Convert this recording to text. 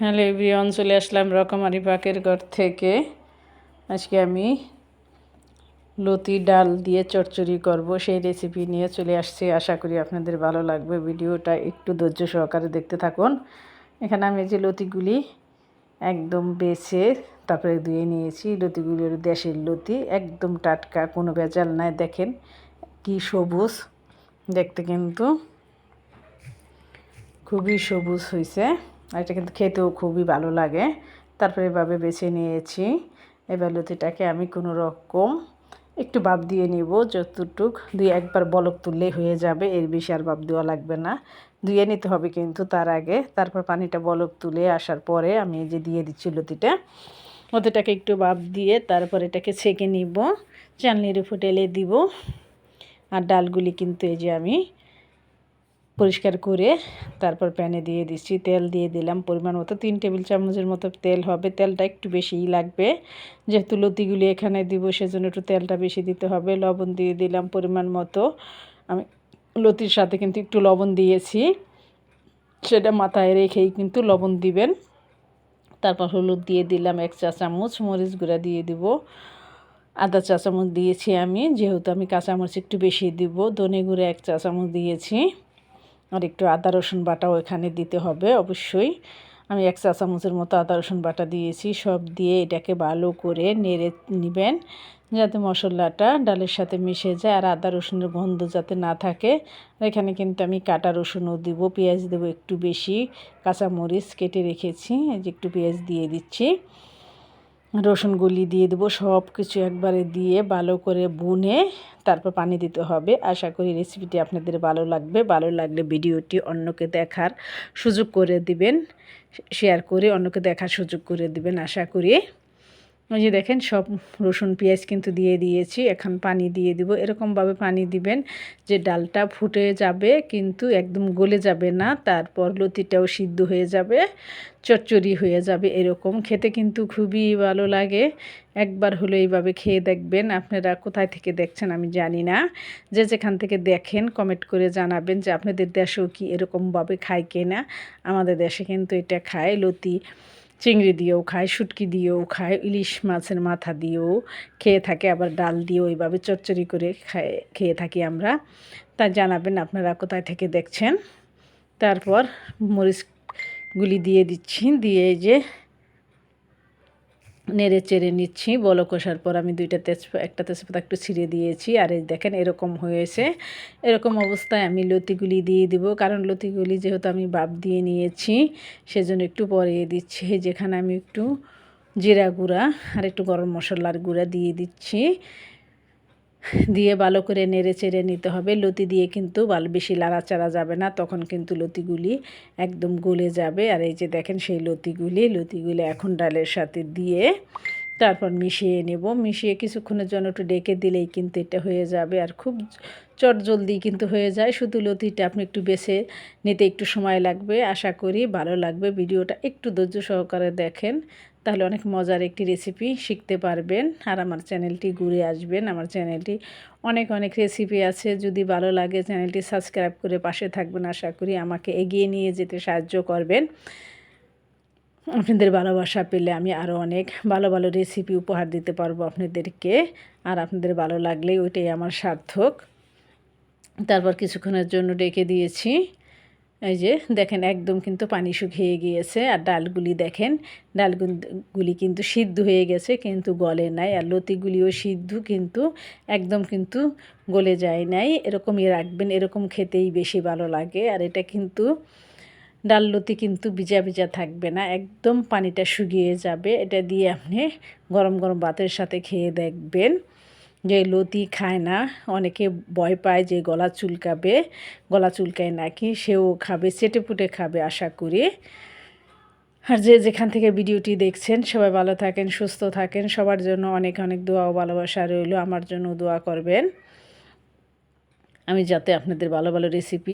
Hello everyone, চলে আসলাম রকমারি পাকের ঘর থেকে। আজকে আমি লতি ডাল দিয়ে চচ্চড়ি করব, সেই রেসিপি নিয়ে চলে আসছি। আশা করি আপনাদের ভালো লাগবে। ভিডিওটা একটু ধৈর্য সহকারে দেখতে থাকুন। এখানে আমি যে লতিগুলি একদম বেছে তারপরে ধুয়ে নিয়েছি লতিগুলির দেশের লতি, একদম টাটকা, কোনো ভেজাল নাই। দেখেন কি সবুজ, দেখতে কিন্তু খুবই সবুজ হয়েছে আর এটা কিন্তু খেতেও খুবই ভালো লাগে। তারপরে এভাবে বেছে নিয়েছি। এবার লতিটাকে আমি কোনো রকম একটু বাপ দিয়ে নিব, যতটুক। দুই একবার বলক তুললেই হয়ে যাবে, এর বেশি আর বাপ দেওয়া লাগবে না। ধুয়ে নিতে হবে কিন্তু তার আগে। তারপর পানিটা বলক তুলে আসার পরে আমি যে দিয়ে দিচ্ছি লতিটা, লতিটাকে একটু বাপ দিয়ে তারপর এটাকে ছেঁকে নিব। চালনির ফুটেলে দিব। আর ডালগুলি কিন্তু এই যে আমি পরিষ্কার করে তারপর প্যানে দিয়ে দিচ্ছি। তেল দিয়ে দিলাম পরিমাণ মতো। তিন টেবিল চামচের মতো তেল হবে। তেলটা একটু বেশিই লাগবে। যেহেতু লতিগুলি এখানে দিব, সেজন্য একটু তেলটা বেশি দিতে হবে। লবণ দিয়ে দিলাম পরিমাণ মতো। আমি লতির সাথে কিন্তু একটু লবণ দিয়েছি। সেটা মাথায় রেখেই কিন্তু লবণ দিবেন। তারপর হলুদ দিয়ে দিলাম এক চা চামচ। মরিচ গুঁড়া দিয়ে দিব। আদা চা চামচ দিয়েছি আমি। যেহেতু আমি কাঁচামরিচ একটু বেশি দিব, ধনে গুঁড়ো এক চা চামচ দিয়েছি। আর একটু আদা, রসুন বাটাও এখানে দিতে হবে অবশ্যই। আমি এক চা চামচের মতো আদা, রসুন বাটা দিয়েছি। সব দিয়ে এটাকে ভালো করে নেড়ে নেবেন যাতে মশলাটা ডালের সাথে মিশে যায় আর আদা, রসুনের গন্ধ যাতে না থাকে। এখানে কিন্তু আমি কাটা রসুনও দিব, পেঁয়াজ দেবো একটু বেশি, কাঁচামরিচ কেটে রেখেছি যে একটু পেঁয়াজ দিয়ে দিচ্ছি। রসুন গুলি দিয়ে দেবো সব কিছু একবারে দিয়ে ভালো করে বুনে তারপর পানি দিতে হবে। আশা করি রেসিপিটি আপনাদের ভালো লাগবে। ভালো লাগলে ভিডিওটি অন্যকে দেখার সুযোগ করে দিবেন শেয়ার করে অন্যকে দেখার সুযোগ করে দিবেন। আশা করি ওই যে দেখেন, সব রসুন, পেঁয়াজ কিন্তু দিয়ে দিয়েছি। এখন পানি দিয়ে দিব। এরকমভাবে পানি দিবেন যে ডালটা ফুটে যাবে, কিন্তু একদম গলে যাবে না। তারপর লতিটাও সিদ্ধ হয়ে যাবে, চচ্চড়ি হয়ে যাবে এরকম। খেতে কিন্তু খুবই ভালো লাগে। একবার হলো এইভাবে খেয়ে দেখবেন। আপনারা কোথায় থেকে দেখছেন আমি জানি না। যে যেখান থেকে দেখেন কমেন্ট করে জানাবেন যে আপনাদের দেশেও কি এরকমভাবে খায় কেনা। আমাদের দেশে কিন্তু এটা খায়। লতি চিংড়ি দিয়েও খায়, শুটকি দিয়েও খায়, ইলিশ মাছের মাথা দিয়েও খেয়ে থাকে, আবার ডাল দিয়েও এইভাবে চচ্চড়ি করে খায়, খেয়ে থাকি আমরা। তা জানাবেন আপনারা কোথায় থেকে দেখছেন। তারপর মরিচগুলি দিয়ে দিচ্ছি, দিয়ে যে নেড়ে চেড়ে নিচ্ছি, বলো কষার পর আমি দুইটা তেজপাতা একটা তেজপাতা একটু ছিঁড়ে দিয়েছি, আর এই দেখেন এরকম হয়েছে। এরকম অবস্থায় আমি লতিগুলি দিয়ে দিব, কারণ লতিগুলি যেহেতু আমি বাপ দিয়ে নিয়েছি, সেজন্য একটু পরে দিচ্ছি যেখানে আমি একটু জিরা গুঁড়া আর একটু গরম মশলার গুঁড়া দিয়ে দিচ্ছি। দিয়ে ভালো করে নেড়ে চেড়ে নিতে হবে। লতি দিয়ে কিন্তু ভালো বেশি লাড়াচাড়া যাবে না, তখন কিন্তু লতিগুলি একদম গলে যাবে। আর এই যে দেখেন সেই লতিগুলি লতিগুলি এখন ডালের সাথে দিয়ে তারপর মিশিয়ে নেব। মিশিয়ে কিছুক্ষণের জন্য একটু ডেকে দিলেই কিন্তু এটা হয়ে যাবে। আর খুব চট জলদি কিন্তু হয়ে যায়। শুধু লতিটা আপনি একটু বেছে নিতে একটু সময় লাগবে। আশা করি ভালো লাগবে। ভিডিওটা একটু ধৈর্য সহকারে দেখেন, তাহলে অনেক মজার একটি রেসিপি শিখতে পারবেন। আর আমার চ্যানেলটি ঘুরে আসবেন। আমার চ্যানেলটি অনেক অনেক রেসিপি আছে। যদি ভালো লাগে চ্যানেলটি সাবস্ক্রাইব করে পাশে থাকবেন। আশা করি আমাকে এগিয়ে নিয়ে যেতে সাহায্য করবেন। আপনাদের ভালোবাসা পেলে আমি আরও অনেক ভালো ভালো রেসিপি উপহার দিতে পারব আপনাদেরকে। আর আপনাদের ভালো লাগলে ওইটাই আমার সার্থক। তারপর কিছুক্ষণের জন্য ডেকে দিয়েছি। এই যে দেখেন একদম কিন্তু পানি শুকিয়ে গিয়েছে। আর ডালগুলি দেখেন, ডালগুলি কিন্তু সিদ্ধ হয়ে গেছে, কিন্তু গলে নাই। আর লতিগুলিও সিদ্ধ, কিন্তু একদম কিন্তু গলে যায় নাই। এরকমই রাখবেন, এরকম খেতেই বেশি ভালো লাগে। আর এটা কিন্তু ডাল লতি কিন্তু ভিজা ভিজা থাকবে না, একদম পানিটা শুকিয়ে যাবে। এটা দিয়ে আপনি গরম গরম ভাতের সাথে খেয়ে দেখবেন। যে লতি খায় না, অনেকে ভয় পায় যে গলা চুলকাবে, গলা চুলকায় নাকি, সেও খাবে, চেটে পুটে খাবে আশা করি। আর যে যেখান থেকে ভিডিওটি দেখছেন, সবাই ভালো থাকেন, সুস্থ থাকেন, সবার জন্য অনেক অনেক দোয়া ও ভালোবাসা রইল, আমার জন্য দোয়া করবেন। আমি যাতে আপনাদের ভালো ভালো রেসিপি